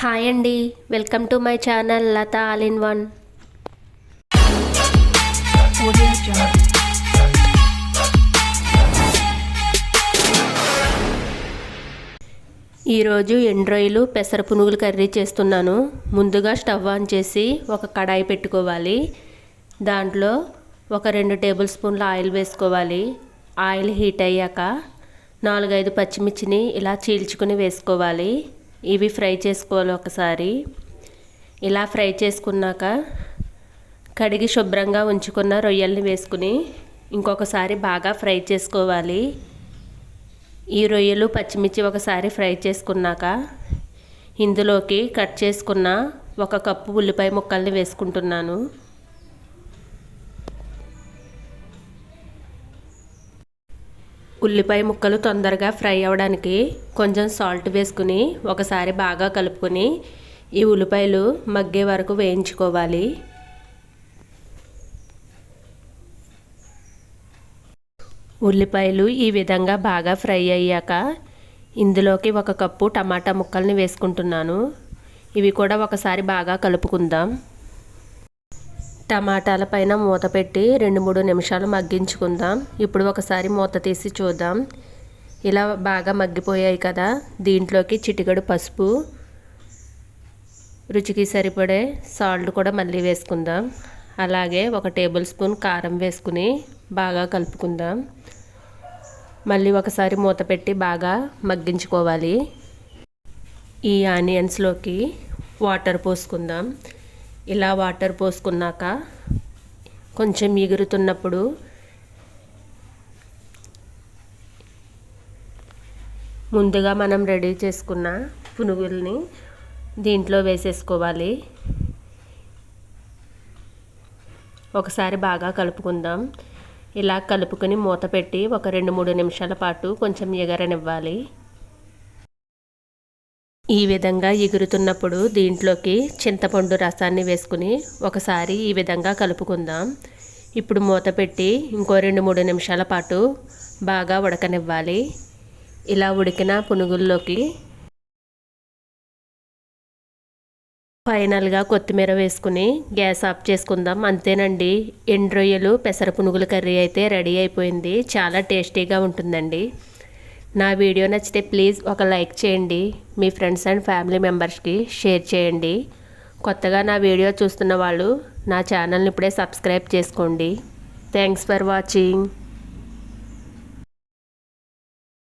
Hi అండి. Welcome to my channel Latha all in one. ఈరోజు ఎండ్రాయిలు పెసర పునుగులు కర్రీ చేస్తున్నాను. ముందుగా స్టవ్ ఆన్ చేసి ఒక కడాయి పెట్టుకోవాలి. దాంట్లో ఒక రెండు టేబుల్ స్పూన్ల ఆయిల్ వేసుకోవాలి. ఆయిల్ హీట్ అయ్యాక నాలుగైదు పచ్చిమిర్చిని ఇలా చీల్చుకుని వేసుకోవాలి. ఇవి ఫ్రై చేసుకోవాలి ఒకసారి. ఇలా ఫ్రై చేసుకున్నాక కడిగి శుభ్రంగా ఉంచుకున్న రొయ్యల్ని వేసుకుని ఇంకొకసారి బాగా ఫ్రై చేసుకోవాలి. ఈ రొయ్యలు పచ్చిమిర్చి ఒకసారి ఫ్రై చేసుకున్నాక ఇందులోకి కట్ చేసుకున్న ఒక కప్పు ఉల్లిపాయ ముక్కల్ని వేసుకుంటున్నాను. ఉల్లిపాయ ముక్కలు తొందరగా ఫ్రై అవ్వడానికి కొంచెం సాల్ట్ వేసుకుని ఒకసారి బాగా కలుపుకొని ఈ ఉల్లిపాయలు మగ్గే వరకు వేయించుకోవాలి. ఉల్లిపాయలు ఈ విధంగా బాగా ఫ్రై అయ్యాక ఇందులోకి ఒక కప్పు టమాటా ముక్కల్ని వేసుకుంటున్నాను. ఇవి కూడా ఒకసారి బాగా కలుపుకుందాం. టమాటాల పైన మూత పెట్టి రెండు మూడు నిమిషాలు మగ్గించుకుందాం. ఇప్పుడు ఒకసారి మూత తీసి చూద్దాం. ఇలా బాగా మగ్గిపోయాయి కదా. దీంట్లోకి చిటికడు పసుపు రుచికి సరిపడే సాల్ట్ కూడా మళ్ళీ వేసుకుందాం. అలాగే ఒక టేబుల్ స్పూన్ కారం వేసుకుని బాగా కలుపుకుందాం. మళ్ళీ ఒకసారి మూత పెట్టి బాగా మగ్గించుకోవాలి. ఈ ఆనియన్స్లోకి వాటర్ పోసుకుందాం. ఇలా వాటర్ పోసుకున్నాక కొంచెం ఎగురుతున్నప్పుడు ముందుగా మనం రెడీ చేసుకున్న పునుగుల్ని దీంట్లో వేసేసుకోవాలి. ఒకసారి బాగా కలుపుకుందాం. ఇలా కలుపుకొని మూత పెట్టి ఒక రెండు మూడు నిమిషాల పాటు కొంచెం ఎగరనివ్వాలి. ఈ విధంగా ఎగురుతున్నప్పుడు దీంట్లోకి చింతపండు రసాన్ని వేసుకుని ఒకసారి ఈ విధంగా కలుపుకుందాం. ఇప్పుడు మూత పెట్టి ఇంకో రెండు మూడు నిమిషాల పాటు బాగా ఉడకనివ్వాలి. ఇలా ఉడికిన పునుగుల్లోకి ఫైనల్గా కొత్తిమీర వేసుకుని గ్యాస్ ఆఫ్ చేసుకుందాం. అంతేనండి ఎండ్రొయ్యలు పెసర పునుగుల కర్రీ అయితే రెడీ అయిపోయింది. చాలా టేస్టీగా ఉంటుందండి. నా వీడియో నచ్చితే ప్లీజ్ ఒక లైక్ చేయండి. మీ ఫ్రెండ్స్ అండ్ ఫ్యామిలీ మెంబర్స్కి షేర్ చేయండి. కొత్తగా నా వీడియో చూస్తున్న వాళ్ళు నా ఛానల్ని ఇప్పుడే సబ్స్క్రైబ్ చేసుకోండి. Thanks for watching.